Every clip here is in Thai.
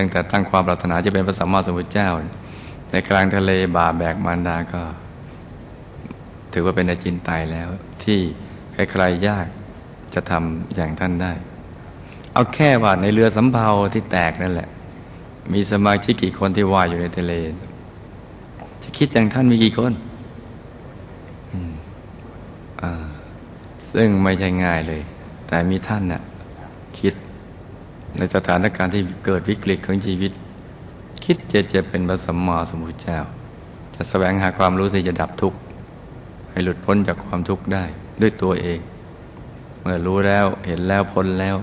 ตั้งแต่ตั้งความปรารถนาจะเป็นพระสัมมาสัมพุทธเจ้า ในกลางทะเลบาแบกมารดาก็ ถือว่าเป็นอาจินไตยแล้ว ที่ใครๆยากจะทำอย่างท่านได้ เอาแค่ว่าในเรือสำเภาที่แตกนั่นแหละ มีสมาชิกกี่คนที่ว่ายอยู่ในทะเล จะคิดอย่างท่านมีกี่คนซึ่งไม่ใช่ง่ายเลย แต่มีท่านน่ะ ในสถานการณ์ที่เกิดวิกฤตของชีวิต คิดจะจะเป็นพระสัมมาสัมพุทธเจ้า จะแสวงหาความรู้ที่จะดับทุกข์ให้หลุดพ้นจากความทุกข์ได้ด้วยตัวเอง เมื่อรู้แล้วเห็นแล้วพ้นแล้ว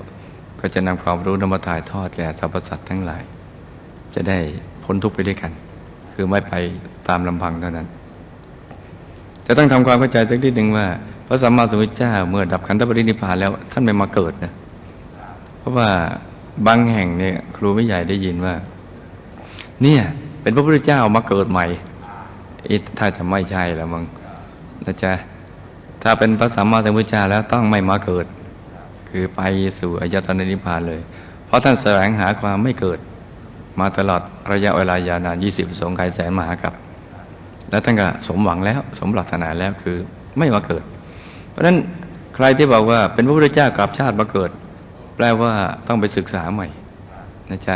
ก็จะนำความรู้นำมาถ่ายทอดแก่สรรพสัตว์ทั้งหลาย จะได้พ้นทุกข์ไปด้วยกัน คือไม่ไปตามลำพังเท่านั้น จะต้องทำความเข้าใจสักนิดหนึ่งว่าพระสัมมาสัมพุทธเจ้าเมื่อดับขันธปรินิพพานแล้วท่านไม่มาเกิดนะ เพราะว่า บางแห่งเนี่ย ครูไม่ใหญ่ได้ยินว่า เนี่ย เป็นพระพุทธเจ้ามาเกิดใหม่อีถ้าจะไม่ใช่แล้วมึงนะจ๊ะถ้าเป็นพระสัมมาสัมพุทธเจ้าแล้วต้องไม่มาเกิด คือไปสู่อายตนะนิพพานเลย เพราะท่านแสวงหาความไม่เกิด มาตลอดระยะเวลายาวนาน20สงไขยแสนมหากับ แล้วท่านก็สมหวังแล้ว สมปรารถนาแล้วคือไม่มาเกิด เพราะฉะนั้นใครที่บอกว่าเป็นพระพุทธเจ้ากลับชาติมาเกิด แปลว่าต้องไปศึกษาใหม่นะจ๊ะ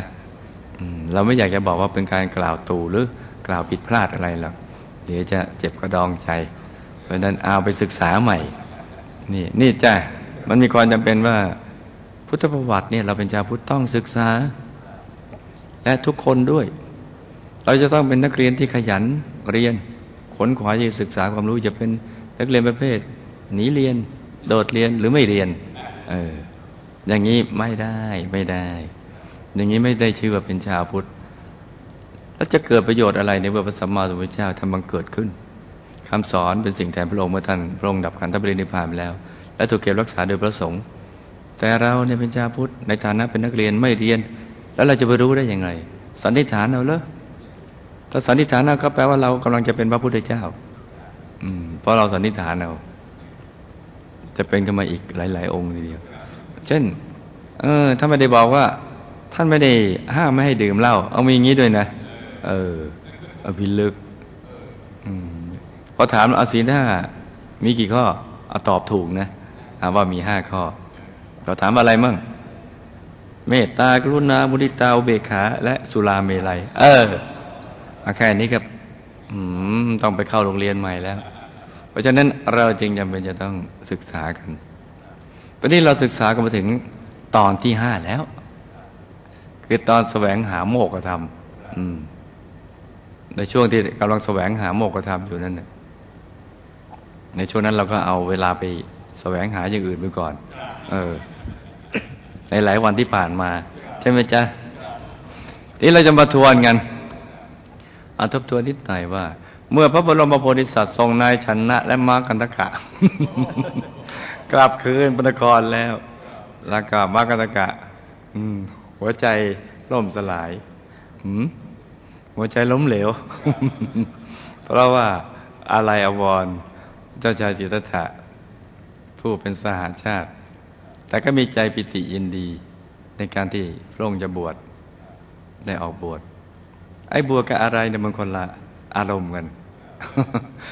เราไม่อยากจะบอกว่าเป็นการกล่าวตู่หรือกล่าวผิดพลาดอะไรหรอกเดี๋ยวจะเจ็บกระดองใจ เพราะนั้นเอาไปศึกษาใหม่ นี่นี่จ้ะมันมีความจำเป็นว่า พุทธประวัติเนี่ยเราเป็นชาวพุทธต้องศึกษา และทุกคนด้วย เราจะต้องเป็นนักเรียนที่ขยันเรียนขนขวายจะศึกษาความรู้จะเป็นนักเรียนประเภทหนีเรียน โดดเรียนหรือไม่เรียน เออ อย่างนี้ไม่ได้ไม่ได้ อย่างนี้ไม่ได้ชื่อว่าเป็นชาวพุทธ แล้วจะเกิดประโยชน์อะไรในเมื่อพระสัมมาสัมพุทธเจ้าทำบังเกิดขึ้นคำสอนเป็นสิ่งแทนพระองค์เมื่อท่านพระองค์ดับขันธปรินิพพานไปแล้ว และถูกเก็บรักษาโดยพระสงฆ์แต่เราเนี่ยเป็นชาวพุทธในฐานะเป็นนักเรียนไม่เรียน แล้วเราจะไปรู้ได้ยังไงสันนิษฐานเอาเลยถ้าสันนิษฐานเอาก็แปลว่าเรากำลังจะเป็นพระพุทธเจ้า อืมเพราะเราสันนิษฐานเอาจะเป็นขึ้นมาอีกหลาย ๆ องค์ทีเดียว เช่น เออถ้านไม่ได้บอกว่า ท่านไม่ได้ห้ามไม่ให้ดื่มเหล้าเอามีอย่างนี้ด้วยนะ เอออภิลึกอพอถามอาศีลห้ามีกี่ข้อเอาตอบถูกนะว่ามีห้าข้อเราถามอะไรมั่งเมตตากรุณามุทิตาอุเบกขา และสุราเมลัย เออแค่นี้ก็ต้องไปเข้าโรงเรียนใหม่แล้ว เพราะฉะนั้นเราจึงจำเป็นจะต้องศึกษากัน ตอนนี้เราศึกษากันมาถึงตอนที่ห้าแล้ว คือตอนแสวงหาโมกธรรมในช่วงที่กำลังแสวงหาโมกธรรมอยู่นั่นในช่วงนั้นเราก็เอาเวลาไปแสวงหาอย่างอื่นไปก่อน เออ ในหลายวันที่ผ่านมา ใช่ไหมจ๊ะที่เราจะมาทวนกันอาทบทวนนิดหน่อยว่า เมื่อพระบรมโพธิสัตว์ทรงนายชนะ และมากันตะกะ กลับคืนพระนครแล้ว แล้วก็มากันตะกะหัวใจล่มสลายหัวใจล้มเหลว เพราะว่าอะไรอวรเจ้าชายสิทธัตถะผู้เป็นสหาชาติ แต่ก็มีใจปิติยินดี ในการที่พระองค์จะบวชได้ออกบวชไอ้บวชกับอะไรเนี่ยมันคนละอารมณ์กัน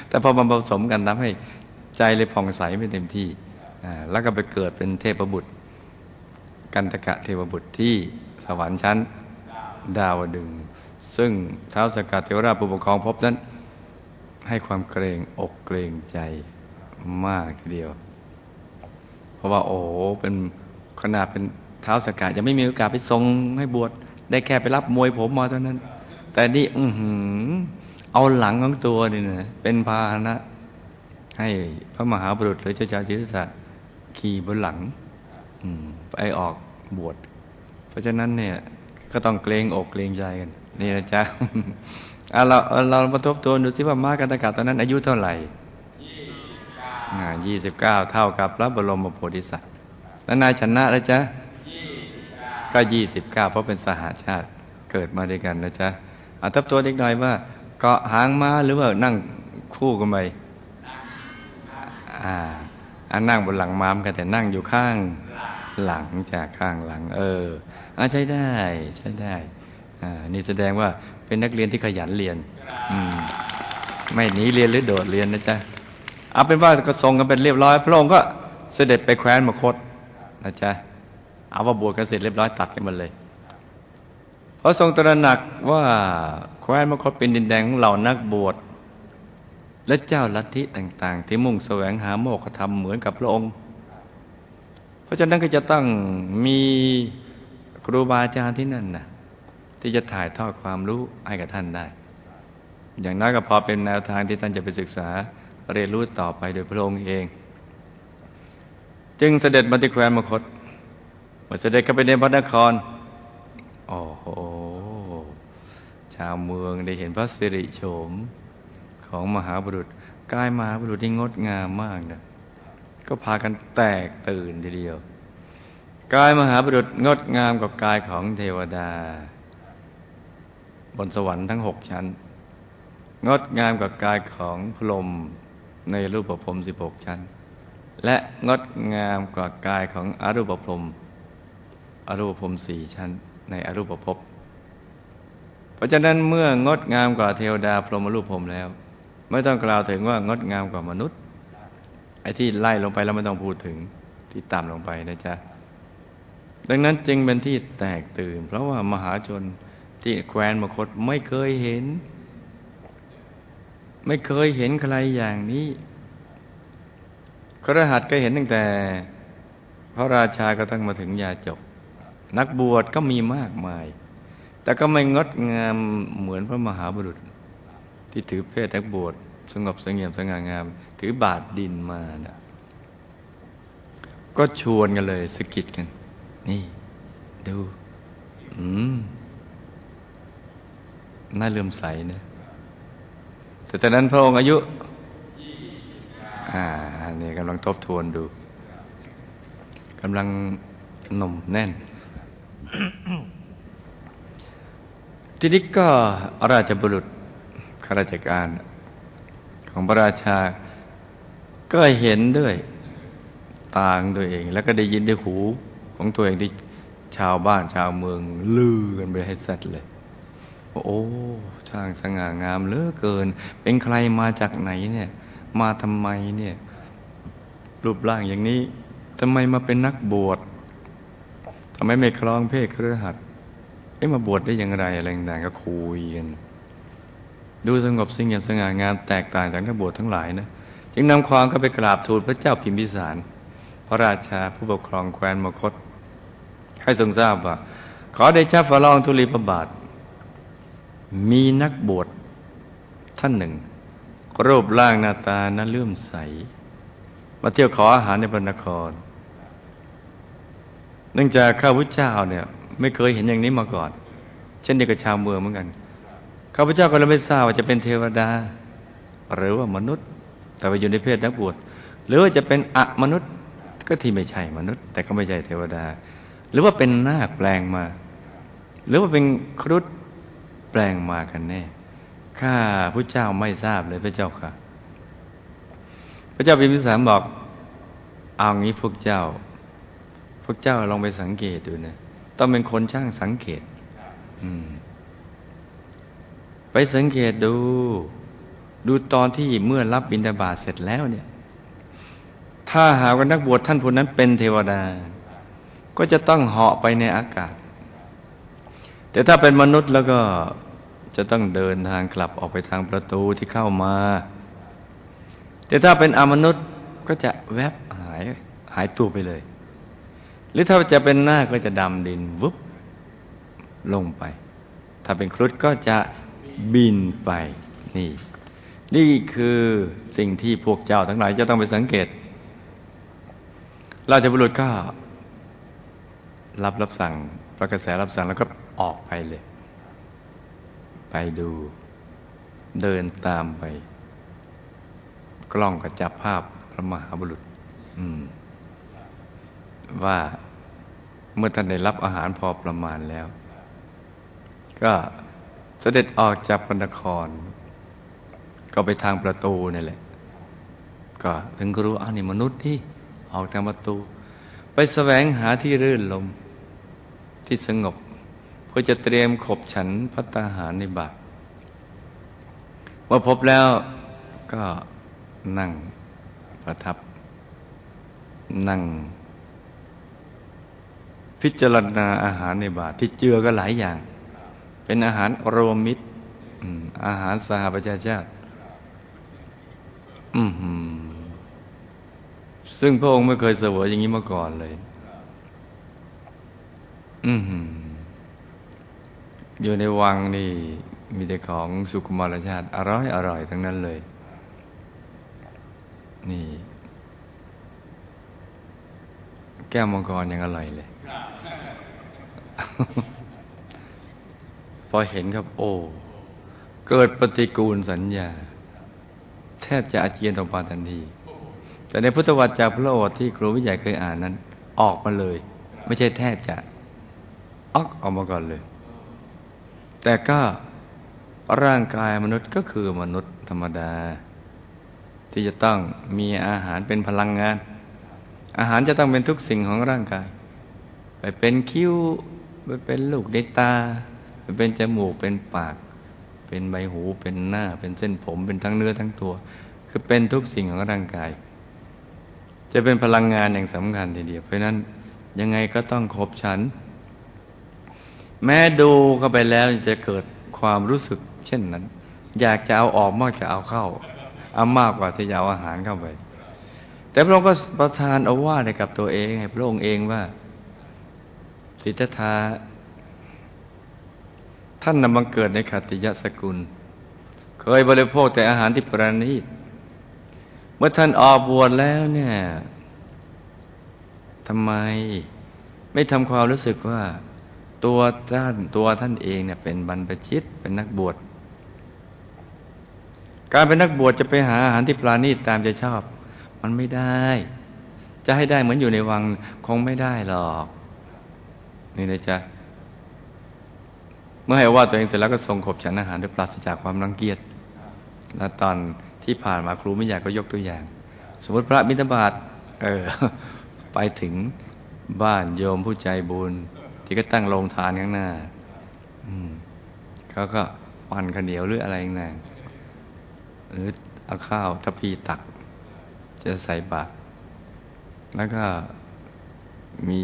แต่พอมาผสมกันทำให้ใจเลยผ่องใสไม่เต็มที่ แล้วก็ไปเกิดเป็นเทพบุตร กันตกะเทพบุตรที่สวรรค์ชั้นดาวดึง ซึ่งเท้าสกัดเทวราชผู้ปกครองพบนั้น ให้ความเกรงอกเกรงใจมากทีเดียว เพราะว่าโอ้เป็นขนาดเป็นเท้าสกัดยังไม่มีโอกาสไปทรงให้บวชได้แค่ไปรับมวยผมมาเท่านั้น แต่นี่อือหือ เอาหลังของตัวนี่นะเป็นพาหนะ ให้พระมหาบุรุษหรือเจ้าชายศิริสัต ขี่บนหลังไปออกบวช เพราะฉะนั้นเนี่ยก็ต้องเกรงอกเกรงใจกัน นี่นะจ๊ะเราเรามาทบทวนดูสิว่ามากันตะกาตอนนั้น อายุเท่าไหร่ยี่สิบเก้าเท่ากับพระบรมโพธิสัตว์แล้วนายชนะแล้วจ๊ะก็ยี่สิบเก้าเพราะเป็นสหาชาติเกิดมาด้วยกันนะจ๊ะอาทบทวนอีกน่อยว่า เกาะหางม้าหรือว่านั่งคู่กันไปอ่า อันนั่งบนหลังม้ามกันแต่นั่งอยู่ข้างหลังจากข้างหลัง เอออาใช้ได้ใช้ได้อ่านี่แสดงว่าเป็นนักเรียนที่ขยันเรียน อืมไม่หนีเรียนหรือโดดเรียนนะจ๊ะเอาเป็นว่าก็ส่งกันเป็นเรียบร้อย พระองค์ก็เสด็จไปแคว้นมคตนะจ๊ะเอาว่าบวชกันเสร็จเรียบร้อยตัดกันมาเลยพระทรงตระหนักว่าแคว้นมคตเป็นดินแดนของเหล่านักบวช และเจ้าลัทธิต่าง ๆ ที่มุ่งแสวงหาโมกขธรรมเหมือนกับพระองค์ เพราะฉะนั้นก็จะต้องมีครูบาอาจารย์ที่นั่นนะที่จะถ่ายทอดความรู้ให้กับท่านได้ อย่างน้อยก็พอเป็นแนวทางที่ท่านจะไปศึกษาเรียนรู้ต่อไปโดยพระองค์เอง จึงเสด็จมาที่แคว้นมคตเมื่อเสด็จเข้าไปในพระนครโอ้โหชาวเมืองได้เห็นพระสิริโฉม ของมหาบุรุษกายมหาบุรุษที่งดงามมากนะก็พากันแตกตื่นทีเดียว กายมหาบุรุษงดงามกว่ากายของเทวดา บนสวรรค์ทั้งหกชั้น งดงามกว่ากายของพรหมในรูปประพรมสิบหกชั้น และงดงามกว่ากายของอรูปพรมอรูปพรมสี่ชั้น ในอรูปภพเพราะฉะนั้นเมื่องดงามกว่าเทวดาพรหมรูปพรมแล้ว ไม่ต้องกล่าวถึงว่างดงามกว่ามนุษย์ ไอ้ที่ไล่ลงไปแล้วไม่ต้องพูดถึงที่ต่ำลงไปนะจ๊ะ ดังนั้นจึงเป็นที่แตกตื่น เพราะว่ามหาชนที่แคว้นมคตไม่เคยเห็น ไม่เคยเห็นใครอย่างนี้ครหัสก็เห็นตั้งแต่ พระราชากระทั่งมาถึงยาจบนักบวชก็มีมากมาย แต่ก็ไม่งดงามเหมือนพระมหาบุรุษ ที่ถือเพศนักบวชสงบสงเงียมสง่างาม ถือบาทดินมานะก็ชวนกันเลยสกิดกัน นี่ ดู อืมน่าเลื่อมใสนะแต่ตอนนั้นพระองค์อายุ อ่าเนี่กำลังทบทวนดูกำลังหนุ่มแน่น ทีนี้ก็ราชบุรุษ ข้าราชการ ของพระราชา ก็เห็นด้วยตาของตัวเอง แล้วก็ได้ยินด้วยหูของตัวเองที่ชาวบ้านชาวเมือง ลือกันไปให้สัตว์เลยว่าโอ้ช่างสง่างามเหลือเกิน เป็นใครมาจากไหนเนี่ย มาทำไมเนี่ย รูปร่างอย่างนี้ทำไมมาเป็นนักบวชทำไมไม่คลองเพศเครือขัดเอ๊ะมาบวชได้อย่างไรอะไรต่างๆก็คุยกัน ดูสงบสิ่งอย่างสง่างามแตกต่างจากนักบวชทั้งหลายนะจึงนำความเข้าไปกราบทูลพระเจ้าพิมพิสาร พระราชาผู้ปกครองแคว้นมคต ให้ทรงทราบว่า ขอได้ชาฟ้าลองทุลีพระบาท มีนักบวชท่านหนึ่ง รูปร่างหน้าตาน่าเลื่อมใส มาเที่ยวขออาหารในพระนคร เนื่องจากข้าพุทธเจ้าเนี่ยไม่เคยเห็นอย่างนี้มาก่อน เช่นเดียวกับชาวเมืองเหมือนกัน ข้าพเจ้าก็เลยไม่ทราบว่าจะเป็นเทวดา หรือว่ามนุษย์ แต่ว่าอยู่ในเพศนักบวชหรือว่าจะเป็นอะมนุษย์ก็ที่ไม่ใช่มนุษย์ แต่ก็ไม่ใช่เทวดา หรือว่าเป็นนาคแปลงมา หรือว่าเป็นครุฑแปลงมากันแน่ข้าพระเจ้าไม่ทราบเลยพระเจ้าค่ะ พระเจ้าพิมพิสารบอกเอางี้พวกเจ้า พวกเจ้าลองไปสังเกตดูนะต้องเป็นคนช่างสังเกต อืม ไปสังเกตดู ดูตอนที่เมื่อรับบิณฑบาตเสร็จแล้วเนี่ย ถ้าหากว่านักบวชท่านผู้นั้นเป็นเทวดา ก็จะต้องเหาะไปในอากาศ แต่ถ้าเป็นมนุษย์แล้วก็จะต้องเดินทางกลับออกไปทางประตูที่เข้ามา แต่ถ้าเป็นอมนุษย์ก็จะแวบหายหายตัวไปเลย หรือถ้าจะเป็นหน้าก็จะดำดินวุบลงไป ถ้าเป็นครุฑก็จะ บินไปนี่ นี่คือสิ่งที่พวกเจ้าทั้งหลายจะต้องไปสังเกต ราชบุรุษก็ รับรับสั่งพระกระแสรับสั่งแล้วก็ออกไปเลย ไปดูเดินตามไป กล้องก็จับภาพพระมหาบุรุษ อืม ว่าเมื่อท่านได้รับอาหารพอประมาณแล้ว ก็ เสด็จออกจากพระนคร ก็ไปทางประตูนี่แหละ ก็ถึงรู้อ้าวนี่มนุษย์ที่ออกทางประตู ไปแสวงหาที่รื่นลมที่สงบ เพื่อจะเตรียมขบฉันพัตตาหารในบาตรเมื่อพบแล้วก็นั่งประทับ นั่ง พิจารณาอาหารในบาตรที่เจือก็หลายอย่าง เป็นอาหารรวมมิตรอาหารสหประชาชาติซึ่งพระองค์ไม่เคยเสวยอย่างนี้มาก่อนเลย อือยู่ในวังนี่มีแต่ของสุขุมารชาติ อร่อยอร่อยทั้งนั้นเลย นี่ แก้วมังกรยังอร่อยเลย พอเห็นครับโอ้เกิดปฏิกูลสัญญา แทบจะอาเจียนออกมาทันที แต่ในพุทธวัจจาพระโอษฐ์ที่ครูวิจัยเคยอ่านนั้น ออกมาเลย ไม่ใช่แทบจะออกออกมาก่อนเลย แต่ก็ร่างกายมนุษย์ก็คือมนุษย์ธรรมดา ที่จะต้องมีอาหารเป็นพลังงาน อาหารจะต้องเป็นทุกสิ่งของร่างกาย ไปเป็นคิ้ว ไปเป็นลูกในตา เป็นจมูกเป็นปาก เป็นใบหูเป็นหน้า เป็นเส้นผมเป็นทั้งเนื้อทั้งตัว คือเป็นทุกสิ่งของร่างกาย จะเป็นพลังงานอย่างสำคัญทีเดียว เพราะนั้นยังไงก็ต้องครบฉัน แม้ดูเข้าไปแล้วจะเกิดความรู้สึก เช่นนั้น อยากจะเอาออกมากจะเอาเข้าเอามากกว่าที่จะเอาอาหารเข้าไปแต่พระองค์ก็ประทานอาว่าให้กับตัวเองให้พระองค์เองว่า สิทธัตถะ ท่านนำบังเกิดในขัตติยสกุล เคยบริโภคแต่อาหารที่ประณีต เมื่อท่านออกบวชแล้วเนี่ยทำไมไม่ทำความรู้สึกว่าตัวท่านตัวท่านเองเนี่ยเป็นบรรพชิตเป็นนักบวช การเป็นนักบวชจะไปหาอาหารที่ปราณีตตามใจชอบ มันไม่ได้ จะให้ได้เหมือนอยู่ในวังคงไม่ได้หรอก นี่นะจ๊ะ มื่อให้ว่าตัวเองเสร็จแล้วก็ทรงขบฉันอาหารด้วยปราศจากความรังเกียจแล้วตอนที่ผ่านมาครูไม่อยากก็ยกตัวอย่าง สมมติพระมิตรบาทเออไปถึงบ้านโยมผู้ใจบุญ ที่ก็ตั้งโรงทานข้างหน้าอืมเขาก็ปั่นข้าวเหนียวหรืออะไรอย่างนั้นหรือเอาข้าวทัพพีตัก จะใส่บาตรแล้วก็มี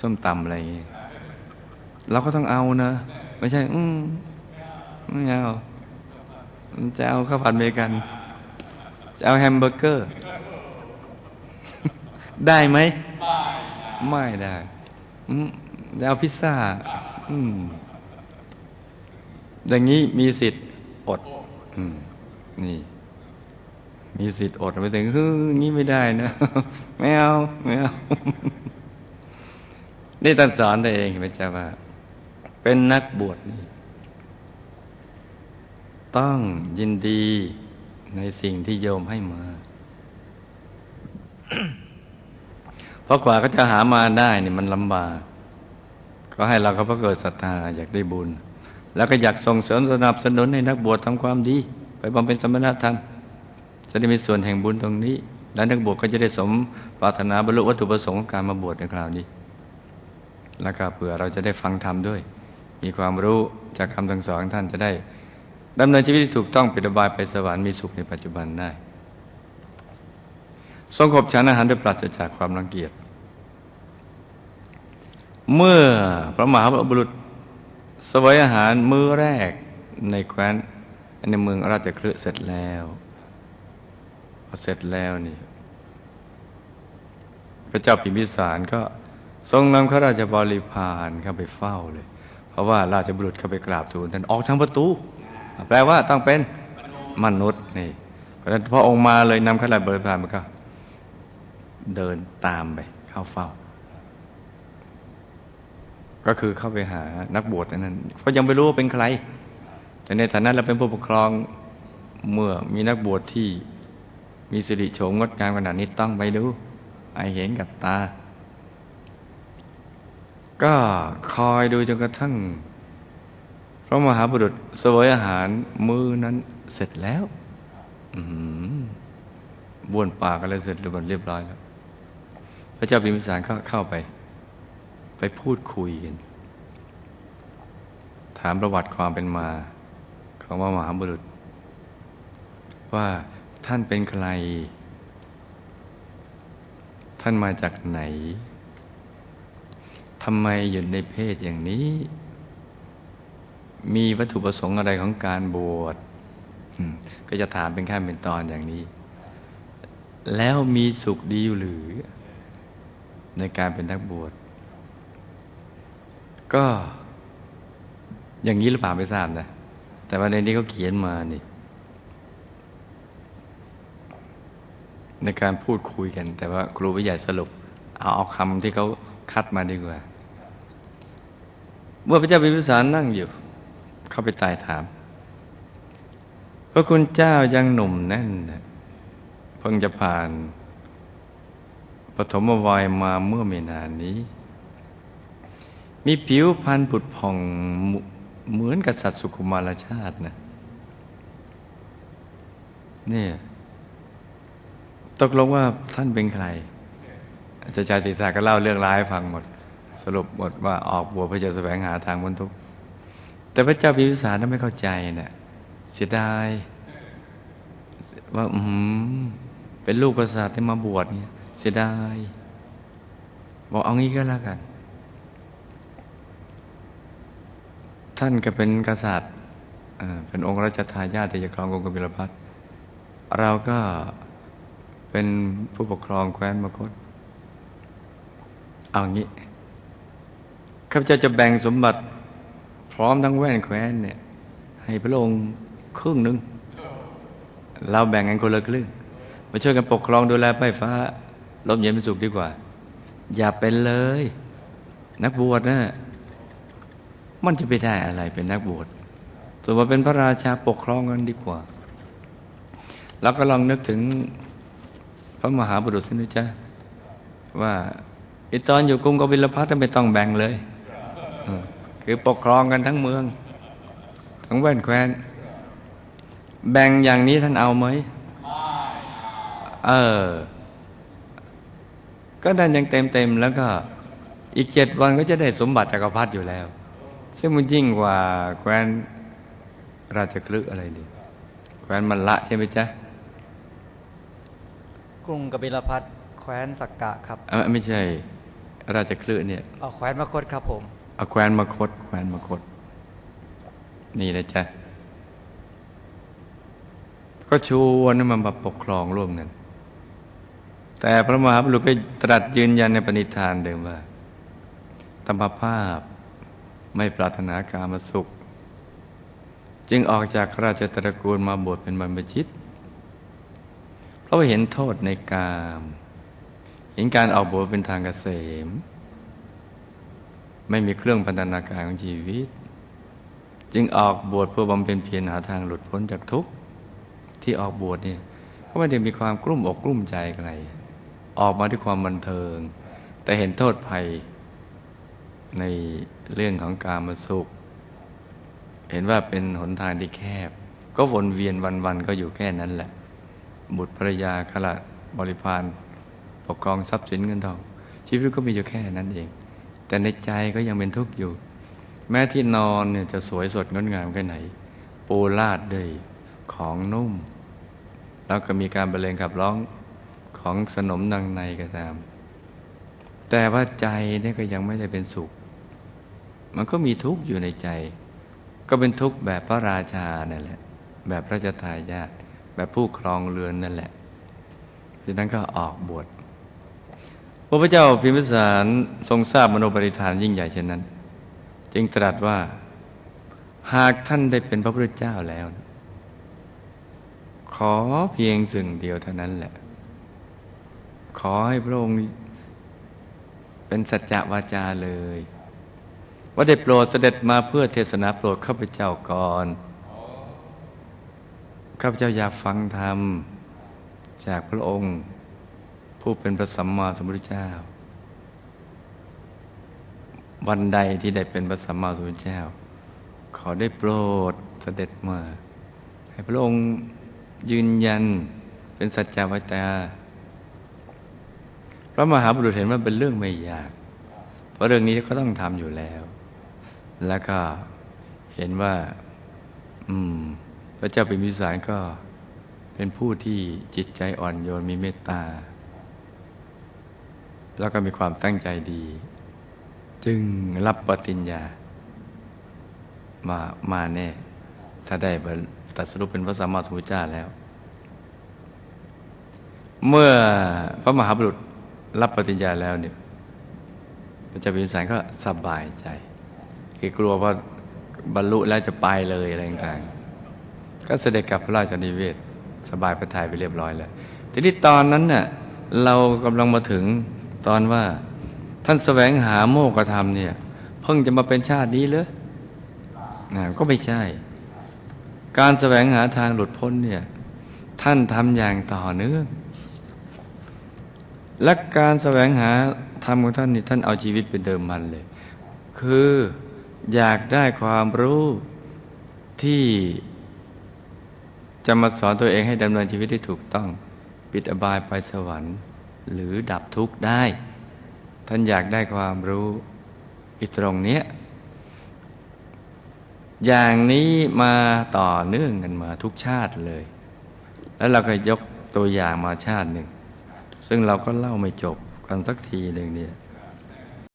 ส้มตำอะไรอย่างเงี้ย เราก็ต้องเอานะ ไม่ใช่ อืมไม่เอาจะเอาข้าวผัดเมกัน จะเอาแฮมเบอร์เกอร์ ได้ไหม ไม่ได้จะเอาพิซซ่าอย่างนี้มีสิทธิ์อดอนี่ มีสิทธิ์อดไปถึงเฮ้ยงี้ไม่ได้นะ ไม่เอา ไม่เอา นี่ท่านสอนตัวเองพระเจ้าว่า เป็นนักบวชนี่ ต้องยินดีในสิ่งที่โยมให้มา เพราะกว่าเขาจะหามาได้นี่มันลำบาก ก็ให้เราเขาเกิดศรัทธาอยากได้บุญ แล้วก็อยากส่งเสริมสนับสนุนให้นักบวชทำความดี ไปบำเพ็ญสมณธรรมจะได้มีส่วนแห่งบุญตรงนี้ และนักบวชก็จะได้สมปรารถนาบรรลุวัตถุประสงค์ของการมาบวชในคราวนี้ แล้วก็เผื่อเราจะได้ฟังธรรมด้วย มีความรู้จากคำสั่งสอนท่านจะได้ดำเนินชีวิตที่ถูกต้องปิดบายไปสวรรค์มีสุขในปัจจุบันได้ ทรงขบฉันอาหารด้วยปราศจากความรังเกียจ เมื่อพระมหาบุรุษสวยอาหารมื้อแรกในแคว้นในเมืองราชคฤห์เสร็จแล้วพอเสร็จแล้วนี่พระเจ้าพิมพิสารก็ทรงนำข้าราชบริพารเข้าไปเฝ้าเลย เพราะว่าราชบุรุษเข้าไปกราบทูลท่านออกทางประตู แปลว่าต้องเป็นมนุษย์นี่เพราะฉะนั้นพระองค์มาเลยนำข้าราชบริพารมันก็ เดินตามไปเข้าเฝ้า ก็คือเข้าไปหานักบวชนั้นเพราะยังไม่รู้ว่าเป็นใคร แต่ในฐานะเราเป็นผู้ปกครองเมื่อมีนักบวชที่มีสิริโฉมงดงามขนาดนี้ต้องไปดูไอเห็นกับตา ก็คอยดูจนกระทั่งพระมหาบุรุษเสวยอาหารมือนั้นเสร็จแล้วบ้วนปากอะไรเสร็จเรียบร้อยเรียบร้อยแล้ว พระเจ้าพิมพิสารก็เข้าไป ไปพูดคุยกันถามประวัติความเป็นมา ของพระมหาบุรุษ ว่าท่านเป็นใคร ท่านมาจากไหน ทำไมอยู่ในเพศอย่างนี้ มีวัตถุประสงค์อะไรของการบวชก็จะถามเป็นขั้นเป็นตอนอย่างนี้ แล้วมีสุขดีอยู่หรือ ในการเป็นนักบวชก็ อย่างนี้หรือเปล่าไม่ทราบนะ แต่ว่าในนี้เขาเขียนมานี่ ในการพูดคุยกัน แต่ว่าครูวิทยาสรุป เอาเอาคำที่เขาคัดมาดีกว่า เมื่อพระเจ้าพิมพิสารนั่งอยู่ เข้าไปไต่ถาม พระคุณเจ้ายังหนุ่มแน่น เพิ่งจะผ่านปฐมวัยมาเมื่อไม่นานนี้ มีผิวพรรณผุดผ่องเหมือนกับสัตว์สุขุมารชาตินะเนี่ยตกลงว่าท่านเป็นใครอาจารย์ชาติศาสตร์ก็เล่าเรื่องร้ายให้ฟังหมด สรุปหมดว่าออกบวชเพื่อจะแสวงหาทางพ้นทุกข์แต่พระเจ้าพิมพิสารนั้นไม่เข้าใจเนะ่ะเสียดายว่าอืมเป็นลูกกษัตริย์ที่มาบวชเนี่ย เสียดายบอกเอางี้ก็แล้วกัน ท่านก็เป็นกษัตริย์เป็นองค์รัชทายาทที่จะครองกรุงกบิลพัทเราก็เป็นผู้ปกครองแคว้นมคต เอางี้ ข้าพเจ้าจะแบ่งสมบัติพร้อมทั้งแว่นแคว้นเนี่ย ให้พระองค์ครึ่งหนึ่งเราแบ่งกันคนละครึ่งมาช่วยกันปกครองดูแลไฟฟ้าลมเย็นเป็นสุขดีกว่า อย่าเป็นเลย นักบวชนะมันจะไปได้อะไรเป็นนักบวชส่วนมาเป็นพระราชาปกครองกันดีกว่า แล้วก็ลองนึกถึงพระมหาบุรุษสินะจ๊ะว่าไอตอนอยู่กรุงกบิลพัทไม่ต้องแบ่งเลย คือปกครองกันทั้งเมือง ทั้งแว่นแคว้น แบ่งอย่างนี้ท่านเอาไหมเออ ก็นั่นยังเต็มเต็มๆแล้วก็อีกเจ็ดวันก็จะได้สมบัติจักรพรรดิอยู่แล้ว ซึ่งมันยิ่งกว่าแคว้นราชคลึอะไรดีแคว้นมันละใช่ไหมจ๊ะกรุงกบิลพัทแคว้นสักกะครับเออไม่ใช่ ราชคลึเนี่ยเอาแคว้นมคตครับผม เอาแควนมาคดแควนมาคดนี่นะจ๊ะ ก็ชวนมันมาปกครองร่วมกัน แต่พระมหาบุรุษก็ตรัสยืนยันในปณิธานเดิมว่าธรรมภาพไม่ปรารถนาการมาสุข จึงออกจากราชตระกูลมาบวชเป็นบรรพชิต เพราะเห็นโทษในกาม เห็นการออกบวชเป็นทางเกษม ไม่มีเครื่องพันธนาการของชีวิต จึงออกบวชเพื่อบำเพ็ญเพียรหาทางหลุดพ้นจากทุกข์ที่ออกบวชเนี่ยก็ไม่ได้มีความกลุ้มอกกลุ้มใจอะไรออกมาด้วยความบันเทิง แต่เห็นโทษภัยในเรื่องของการมาสุข เห็นว่าเป็นหนทางที่แคบ ก็วนเวียนวันๆก็อยู่แค่นั้นแหละ บุตรภรรยาขละบริพารปกครองทรัพย์สินเงินทองชีวิตก็มีอยู่แค่นั้นเอง แต่ในใจก็ยังเป็นทุกข์อยู่ แม้ที่นอนเนี่ยจะสวยสดงดงามแค่ไหน ปูลาดด้วยของนุ่ม แล้วก็มีการบรรเลงขับร้องของสนมดังในก็ตาม แต่ว่าใจเนี่ยก็ยังไม่ได้เป็นสุข มันก็มีทุกข์อยู่ในใจ ก็เป็นทุกข์แบบพระราชานั่นแหละ แบบพระเจ้าทายาทแบบผู้ครองเรือนนั่นแหละดังนั้นก็ออกบวช ระพุทธเจ้าพิมพิสารทรงทราบมโนปริธานยิ่งใหญ่เช่นนั้น จึงตรัสว่าหากท่านได้เป็นพระพุทธเจ้าแล้ว ขอเพียงสิ่งเดียวเท่านั้นแหละ ขอให้พระองค์เป็นสัจจะวาจาเลย ว่าได้โปรดเสด็จมาเพื่อเทศนาโปรดข้าพเจ้าก่อนข้าพเจ้าอยากฟังธรรมจากพระองค์ ผู้เป็นพระสัมมาสัมพุทธเจ้า วันใดที่ได้เป็นพระสัมมาสัมพุทธเจ้า ขอได้โปรดเสด็จมา ให้พระองค์ยืนยันเป็นสัจจวาจาพระมหาบุรุษเห็นว่าเป็นเรื่องไม่ยาก เพราะเรื่องนี้ก็ต้องทำอยู่แล้ว แล้วก็เห็นว่า อืม พระเจ้าเป็นมิสารก็เป็นผู้ที่จิตใจอ่อนโยนมีเมตตา แล้วก็มีความตั้งใจดี จึงรับปฏิญญา มามาแน่ ถ้าได้ตัดสรุปเป็นพระสัมมาสัมพุทธเจ้าแล้ว เมื่อพระมหาบุรุษรับปฏิญญาแล้วเนี่ยพระเจ้าพิมพิสารก็สบายใจ คือกลัวว่าบรรลุแล้วจะไปเลยอะไรต่างๆ ก็เสด็จกลับพระราชนิเวศ สบายพระทัยไปเรียบร้อยแล้ว ทีนี้ตอนนั้นน่ะเรากำลังมาถึง ตอนว่า ท่านแสวงหาโมกธรรมเนี่ย เพิ่งจะมาเป็นชาตินี้เหรอนะก็ไม่ใช่ การแสวงหาทางหลุดพ้นเนี่ย ท่านทำอย่างต่อเนื่อง และการแสวงหาธรรมของท่านนี่ท่านเอาชีวิตเป็นเดิมมันเลย คืออยากได้ความรู้ที่จะมาสอนตัวเองให้ดำเนินชีวิตที่ถูกต้อง ปิดอบายไปสวรรค์ หรือดับทุกข์ได้ ท่านอยากได้ความรู้อีตรงเนี้ยอย่างนี้มาต่อเนื่องกันมาทุกชาติเลย แล้วเราก็ยกตัวอย่างมาชาติหนึ่ง ซึ่งเราก็เล่าไม่จบกันสักทีหนึ่งเนี่ย